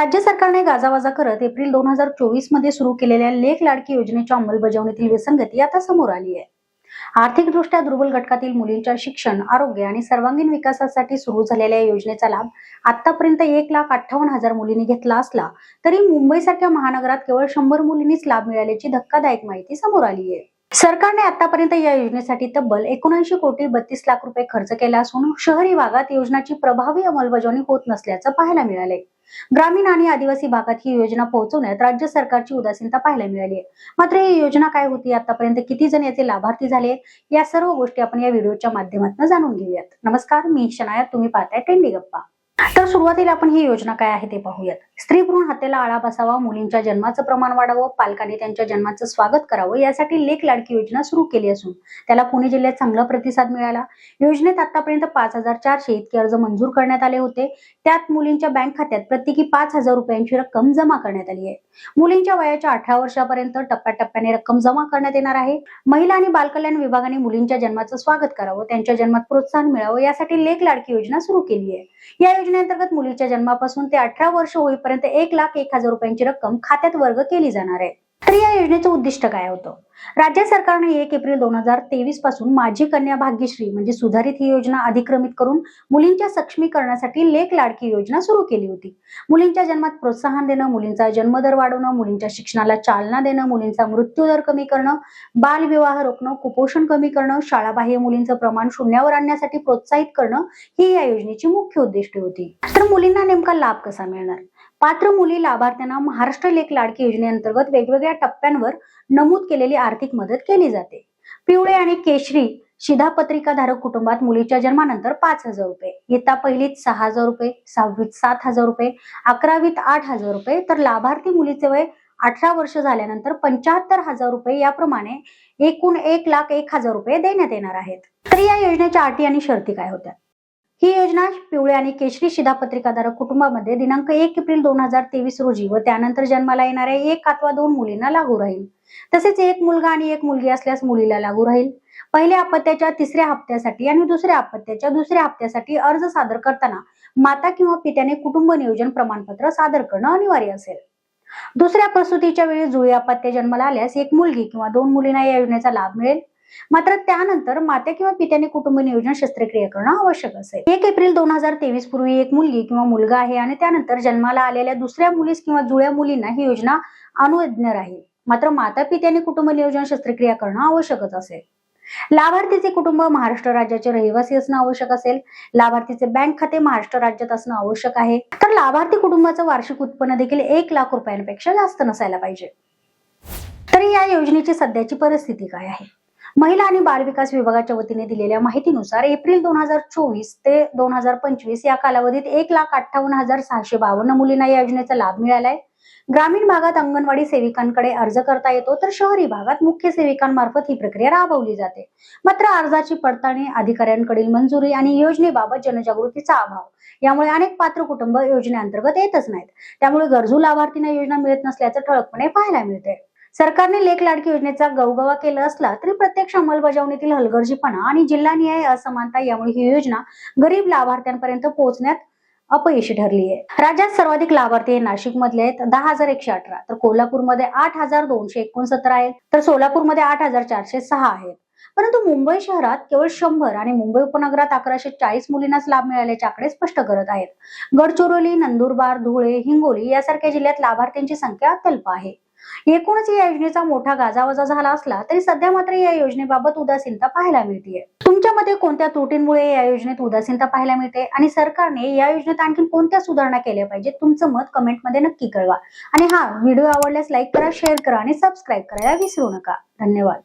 राज्य सरकारने गाजावाजा करत एप्रिल दोन हजार चोवीसमध्ये सुरू केलेल्या लेख लाडकी योजनेच्या अंमलबजावणीतील विसंगती आता समोर आली आहे. आर्थिकदृष्ट्या दुर्बल घटकातील मुलींच्या शिक्षण आरोग्य आणि सर्वांगीण विकासासाठी सुरू झालेल्या या योजनेचा लाभ आतापर्यंत एक लाख अठ्ठावन्न हजार मुलींनी घेतला असला तरी मुंबईसारख्या महानगरात केवळ शंभर मुलींनीच लाभ मिळाल्याची धक्कादायक माहिती समोर आली आहे. सरकारने आतापर्यंत या योजनेसाठी तब्बल एकोणऐंशी कोटी बत्तीस लाख रुपये खर्च केला असून शहरी भागात योजनाची प्रभावी अंमलबजावणी होत नसल्याचं पाहायला मिळाले ग्रामीण आणि आदिवासी भागात ही योजना पोहोचवण्यात राज्य सरकारची उदासीनता पाहायला मिळाली आहे. मात्र ही योजना काय होती आतापर्यंत किती जण याचे लाभार्थी झाले या सर्व गोष्टी आपण या व्हिडिओच्या माध्यमातून जाणून घेऊयात. नमस्कार मी शनाया तुम्ही पाहताय टेंडी गप्पा. तर सुरुवातीला आपण ही योजना काय आहे ते पाहूयात. स्त्री भ्रूण हत्येला आळा बसावा मुलींच्या जन्माचं प्रमाण वाढावं पालकांनी त्यांच्या जन्माचं स्वागत करावं यासाठी लेख लाडकी योजना सुरू केली असून त्याला पुणे जिल्ह्यात चांगला प्रतिसाद मिळाला. योजनेत आतापर्यंत पाच हजार चारशे इतके अर्ज मंजूर करण्यात आले होते. त्यात मुलींच्या बँक खात्यात प्रत्येकी पाच हजार रुपयांची रक्कम जमा करण्यात आली आहे. मुलींच्या वयाच्या अठरा वर्षापर्यंत टप्प्याटप्प्याने रक्कम जमा करण्यात येणार आहे. महिला आणि बालकल्याण विभागाने मुलींच्या जन्माचं स्वागत करावं त्यांच्या जन्मात प्रोत्साहन मिळावं यासाठी लेख लाडकी योजना सुरू केली आहे. या योजनेअंतर्गत मुलीच्या जन्मापासून ते अठरा वर्ष होईपर्यंत एक लाख एक हजार रुपयांची रक्कम खात्यात वर्ग केली जाणार आहे. तर या योजनेचं उद्दिष्ट काय होतं? राज्य सरकारने एक एप्रिल दोन हजार तेवीसपासून माझी कन्या भाग्यश्री म्हणजे सुधारित ही योजना अधिक्रमित करून मुलींच्या सक्षमीकरणासाठी लेख लाडकी योजना सुरू केली होती. मुलींच्या जन्मात प्रोत्साहन देणं मुलींचा जन्मदर वाढवणं मुलींच्या शिक्षणाला चालना देणं मुलींचा मृत्यूदर कमी करणं बालविवाह रोखणं कुपोषण कमी करणं शाळाबाह्य मुलींचं प्रमाण शून्यावर आणण्यासाठी प्रोत्साहित करणं ही या योजनेची मुख्य उद्दिष्ट होती. तर मुलींना नेमका लाभ कसा मिळणार? पात्र मुली लाभार्थ्यांना महाराष्ट्र लेख लाडकी योजनेअंतर्गत वेगवेगळ्या टप्प्यांवर नमूद केलेली आर्थिक मदत केली जाते. पिवळे आणि केशरी शिधापत्रिका धारक कुटुंबात मुलीच्या जन्मानंतर पाच हजार रुपये येता पहिलीत सहा हजार रुपये सहावीत सात हजार रुपये अकरावीत आठ हजार रुपये तर लाभार्थी मुलीचे वय अठरा वर्ष झाल्यानंतर पंच्याहत्तर हजार रुपये याप्रमाणे एकूण एक लाख एक हजार रुपये देण्यात येणार आहेत. तर या योजनेच्या अटी आणि शर्ती काय होत्या? ही योजना पिवळ्या आणि केशरी शिधापत्रिकाधारक कुटुंबामध्ये दिनांक एक एप्रिल दोन हजार तेवीस रोजी व त्यानंतर जन्माला येणाऱ्या एक अथवा दोन मुलींना लागू राहील. तसेच एक मुलगा आणि एक मुलगी असल्यास मुलीला लागू राहील. पहिल्या अपत्याच्या तिसऱ्या हप्त्यासाठी आणि दुसऱ्या अपत्याच्या दुसऱ्या हप्त्यासाठी अर्ज सादर करताना माता किंवा पित्याने कुटुंब नियोजन प्रमाणपत्र सादर करणं अनिवार्य असेल. दुसऱ्या प्रसूतीच्या वेळी जुळी अपत्य जन्माला आल्यास एक मुलगी किंवा दोन मुलींना या योजनेचा लाभ मिळेल. मात्र त्यानंतर माते किंवा पित्याने कुटुंब नियोजन शस्त्रक्रिया करणं आवश्यक असेल. एक एप्रिल दोन हजार तेवीस पूर्वी एक मुलगी किंवा मुलगा आहे आणि त्यानंतर जन्माला आलेल्या दुसऱ्या मुलीस किंवा जुळ्या मुलींना ही योजना अनुज्ञ राहील. मात्र माता पित्याने कुटुंब नियोजन शस्त्रक्रिया करणं आवश्यकच असेल. लाभार्थीचे कुटुंब महाराष्ट्र राज्याचे रहिवासी असणं आवश्यक असेल. लाभार्थीचे बँक खाते महाराष्ट्र राज्यात असणं आवश्यक आहे. तर लाभार्थी कुटुंबाचं वार्षिक उत्पन्न देखील एक लाख रुपयांपेक्षा जास्त नसायला पाहिजे. तरी या योजनेची सध्याची परिस्थिती काय आहे? महिला आणि बालविकास विभागाच्या वतीने दिलेल्या माहितीनुसार एप्रिल दोन हजार चोवीस ते दोन हजार पंचवीस या कालावधीत एक लाख अठ्ठावन्न हजार सहाशे बावन्न मुलींना या योजनेचा लाभ मिळालाय. ग्रामीण भागात अंगणवाडी सेविकांकडे अर्ज करता येतो तर शहरी भागात मुख्य सेविकांमार्फत ही प्रक्रिया राबवली जाते. मात्र अर्जाची पडताळणी अधिकाऱ्यांकडील मंजुरी आणि योजनेबाबत जनजागृतीचा अभाव यामुळे अनेक पात्र कुटुंब योजनेअंतर्गत येतच नाहीत. त्यामुळे गरजू लाभार्थींना योजना मिळत नसल्याचं ठळकपणे पाहायला मिळते सरकारने लेख लाडकी योजनेचा गवगवा केला असला तरी प्रत्यक्ष अंमलबजावणीतील हलगर्जीपणा आणि जिल्हानिहाय असमानता यामुळे ही योजना गरीब लाभार्थ्यांपर्यंत पोहोचण्यात अपयशी ठरली आहे. राज्यात सर्वाधिक लाभार्थी हे नाशिक मधले आहेत. दहा हजार एकशे अठरा. तर कोल्हापूरमध्ये आठ हजार दोनशे एकोणसत्तर आहेत. तर सोलापूरमध्ये आठ हजार चारशे सहा आहेत. परंतु मुंबई शहरात केवळ शंभर आणि मुंबई उपनगरात अकराशे चाळीस मुलींनाच लाभ मिळाल्याचे आकडे स्पष्ट करत आहेत. गडचिरोली नंदुरबार धुळे हिंगोली यासारख्या जिल्ह्यात लाभार्थ्यांची संख्या अत्यल्प आहे. एकूणच या योजनेचा मोठा गाजावाजा झाला असला तरी सध्या मात्र या योजनेबाबत उदासीनता पाहायला मिळते तुमच्या मते कोणत्या त्रुटींमुळे या योजनेत उदासीनता पाहायला मिळते? आणि सरकारने या योजनेत आणखी कोणत्या सुधारणा केल्या पाहिजेत? तुमचं मत कमेंटमध्ये नक्की कळवा. आणि हा व्हिडिओ आवडल्यास लाईक करा शेअर करा आणि सबस्क्राईब करायला विसरू नका. धन्यवाद.